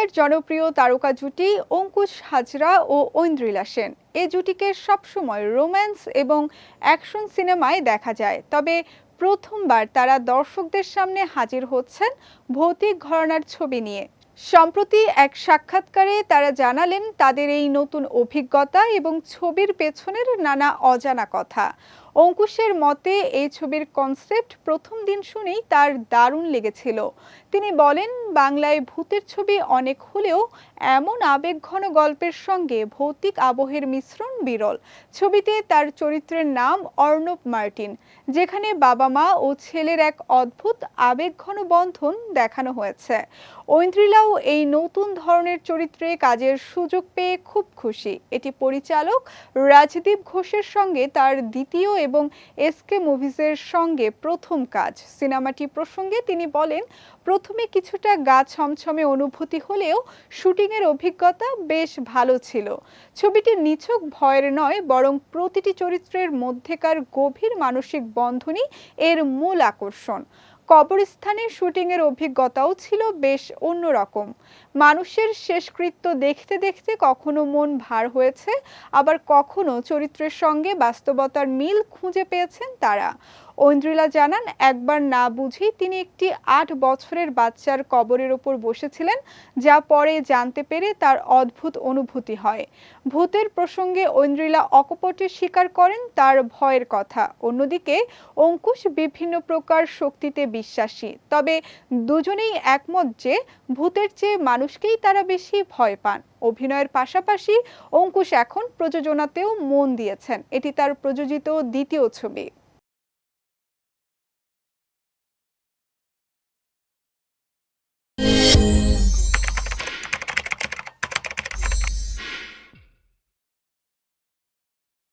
বাংলার জনপ্রিয় তারকা জুটি অঙ্কুশ হাজরা ও ঐন্দ্রিলা সেন। এই জুটিকে সবসময় রোম্যান্স এবং অ্যাকশন সিনেমায় দেখা যায়। তবে প্রথমবার তারা দর্শকদের সামনে হাজির হচ্ছেন ভৌতিক ঘরানার ছবি নিয়ে। সম্প্রতি এক সাক্ষাৎকারে তারা জানালেন, তাদের এই নতুন অভিজ্ঞতা এবং ছবির পেছনের নানা অজানা কথা। অঙ্কুশের মতে, এই ছবির কনসেপ্ট প্রথম দিন শুনেই তার দারুণ লেগেছিল। তিনি বলেন, বাংলায় ভূতের ছবি অনেক হলেও এমন আবেগঘন গল্পের সঙ্গে ভৌতিক আবহের মিশ্রণ বিরল। ছবিতে তার চরিত্রের নাম অর্ণব মার্টিন, যেখানে বাবা মা ও ছেলের এক অদ্ভুত আবেগঘন বন্ধন দেখানো হয়েছে। ঐন্দ্রিলাও এই নতুন ধরনের চরিত্রে কাজের সুযোগ পেয়ে খুব খুশি। এটি পরিচালক রাজদীপ ঘোষের সঙ্গে তার দ্বিতীয় এবং এসকে মুভিজের সঙ্গে প্রথম কাজ। সিনেমাটি প্রসঙ্গে তিনি বলেন, প্রথমে কিছুটা গা ছমছমে অনুভূতি হলেও শুটিংয়ের অভিজ্ঞতা বেশ ভালো ছিল। ছবিটি নিছক ভয়ের নয়, বরং প্রতিটি চরিত্রের মধ্যেকার গভীর মানসিক বন্ধনই এর মূল আকর্ষণ। কবরস্থানে শুটিংয়ের অভিজ্ঞতাও ছিল বেশ অন্যরকম। মানুষের শেষকৃত্য দেখতে দেখতে কখনো মন ভার হয়েছে, আবার কখনো চরিত্রের সঙ্গে বাস্তবতার মিল খুঁজে পেয়েছেন তারা। ঐন্দ্রিলা জানান, একবার না বুঝেই তিনি একটি আট বছরের বাচ্চার কবরের ওপর বসেছিলেন, যা পরে জানতে পেরে তার অদ্ভুত অনুভূতি হয়। ভূতের প্রসঙ্গে ঐন্দ্রিলা অকপটে স্বীকার করেন তার ভয়ের কথা। অন্যদিকে, অঙ্কুশ বিভিন্ন প্রকার শক্তিতে বিশ্বাসী। তবে দুজনেই একমত যে ভূতের চেয়ে মানুষকেই তারা বেশি ভয় পান। অভিনয়ের পাশাপাশি অঙ্কুশ এখন প্রযোজনাতেও মন দিয়েছেন। এটি তার প্রযোজিত দ্বিতীয় ছবি।